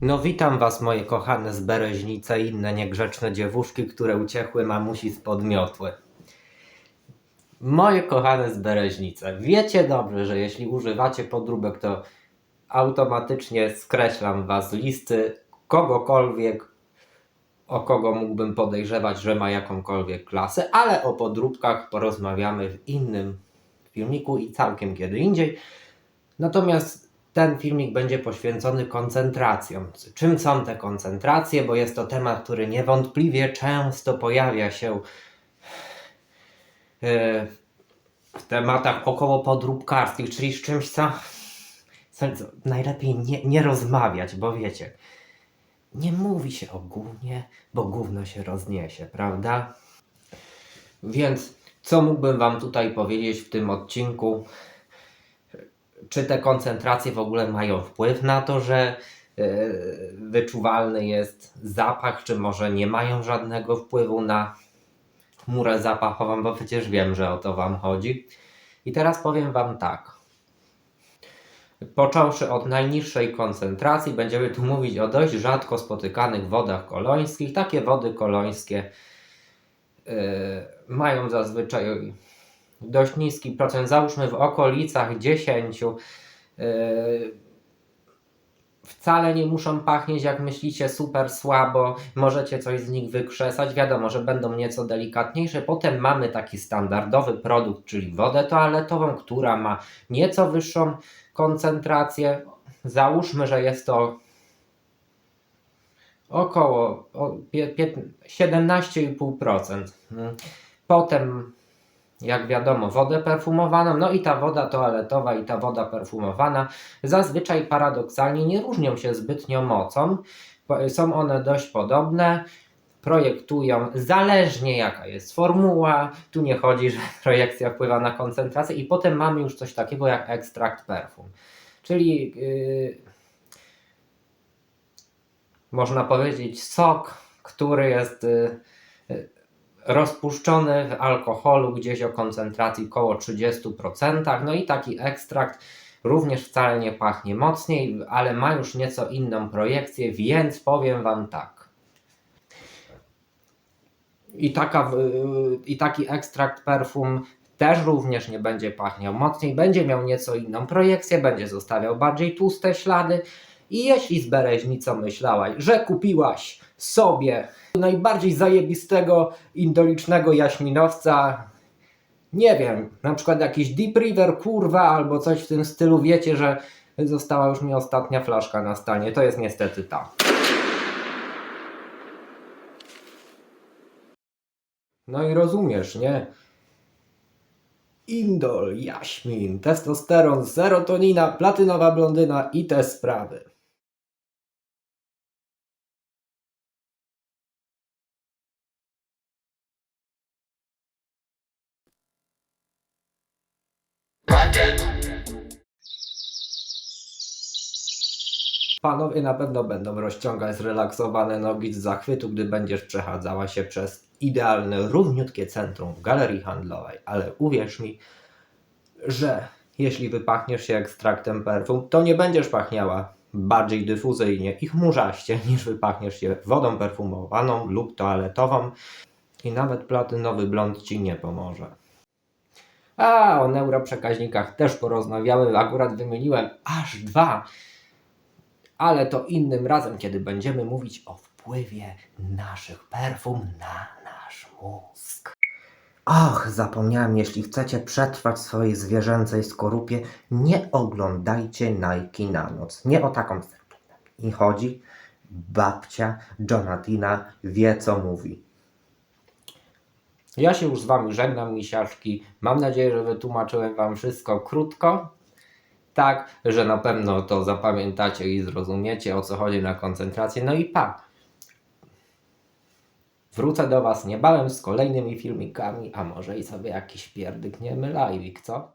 No witam was moje kochane zbereźnice i inne niegrzeczne dziewuszki, które uciekły mamusi z podmiotły. Moje kochane zbereźnice, wiecie dobrze, że jeśli używacie podróbek, to automatycznie skreślam was z listy kogokolwiek, o kogo mógłbym podejrzewać, że ma jakąkolwiek klasę, ale o podróbkach porozmawiamy w innym filmiku i całkiem kiedy indziej. Natomiast ten filmik będzie poświęcony koncentracjom. Czym są te koncentracje? Bo jest to temat, który niewątpliwie często pojawia się e, w tematach około podróbkarskich, czyli z czymś, co, co najlepiej nie, nie rozmawiać, bo wiecie, nie mówi się o gównie, bo gówno się rozniesie, prawda? Więc co mógłbym Wam tutaj powiedzieć w tym odcinku? Czy te koncentracje w ogóle mają wpływ na to, że e, wyczuwalny jest zapach, czy może nie mają żadnego wpływu na chmurę zapachową, bo przecież wiem, że o to Wam chodzi. I teraz powiem Wam tak. Począwszy od najniższej koncentracji, będziemy tu mówić o dość rzadko spotykanych wodach kolońskich. Takie wody kolońskie yy, mają zazwyczaj dość niski procent, załóżmy w okolicach 10. Yy, wcale nie muszą pachnieć, jak myślicie, super słabo. Możecie coś z nich wykrzesać. Wiadomo, że będą nieco delikatniejsze. Potem mamy taki standardowy produkt, czyli wodę toaletową, która ma nieco wyższą koncentrację. Załóżmy, że jest to około o, pie- pie- 17,5%. Mm. Potem, jak wiadomo, wodę perfumowaną, no i ta woda toaletowa i ta woda perfumowana zazwyczaj paradoksalnie nie różnią się zbytnio mocą. Są one dość podobne. Projektują zależnie jaka jest formuła. Tu nie chodzi, że projekcja wpływa na koncentrację, i potem mamy już coś takiego jak ekstrakt perfum. Czyli yy, można powiedzieć sok, który jest y, y, rozpuszczony w alkoholu gdzieś o koncentracji około 30%. No i taki ekstrakt również wcale nie pachnie mocniej, ale ma już nieco inną projekcję, więc powiem Wam tak. I, taka, I taki ekstrakt perfum też również nie będzie pachniał mocniej, będzie miał nieco inną projekcję, będzie zostawiał bardziej tłuste ślady. I jeśli z bereźnicą myślałaś, że kupiłaś sobie najbardziej zajebistego indolicznego jaśminowca, nie wiem, na przykład jakiś Deep River, kurwa, albo coś w tym stylu, wiecie, że została już mi ostatnia flaszka na stanie, to jest niestety ta. No i rozumiesz, nie? Indol, jaśmin, testosteron, serotonina, platynowa blondyna i te sprawy. Panowie na pewno będą rozciągać zrelaksowane nogi z zachwytu, gdy będziesz przechadzała się przez idealne, równiutkie centrum w galerii handlowej. Ale uwierz mi, że jeśli wypachniesz się ekstraktem perfum, to nie będziesz pachniała bardziej dyfuzyjnie i chmurzaście, niż wypachniesz się wodą perfumowaną lub toaletową i nawet platynowy blond ci nie pomoże. A, o neuroprzekaźnikach też porozmawiamy, akurat wymieniłem aż dwa ale to innym razem, kiedy będziemy mówić o wpływie naszych perfum na nasz mózg. Och, zapomniałem, jeśli chcecie przetrwać swojej zwierzęcej skorupie, nie oglądajcie Nike na noc. Nie o taką i chodzi. Babcia Jonatina wie, co mówi. Ja się już z Wami żegnam, misiaczki. Mam nadzieję, że wytłumaczyłem Wam wszystko krótko, tak, że na pewno to zapamiętacie i zrozumiecie o co chodzi na koncentrację. No i pa! Wrócę do Was niebawem z kolejnymi filmikami, a może i sobie jakiś pierdykniemy live'ik, co?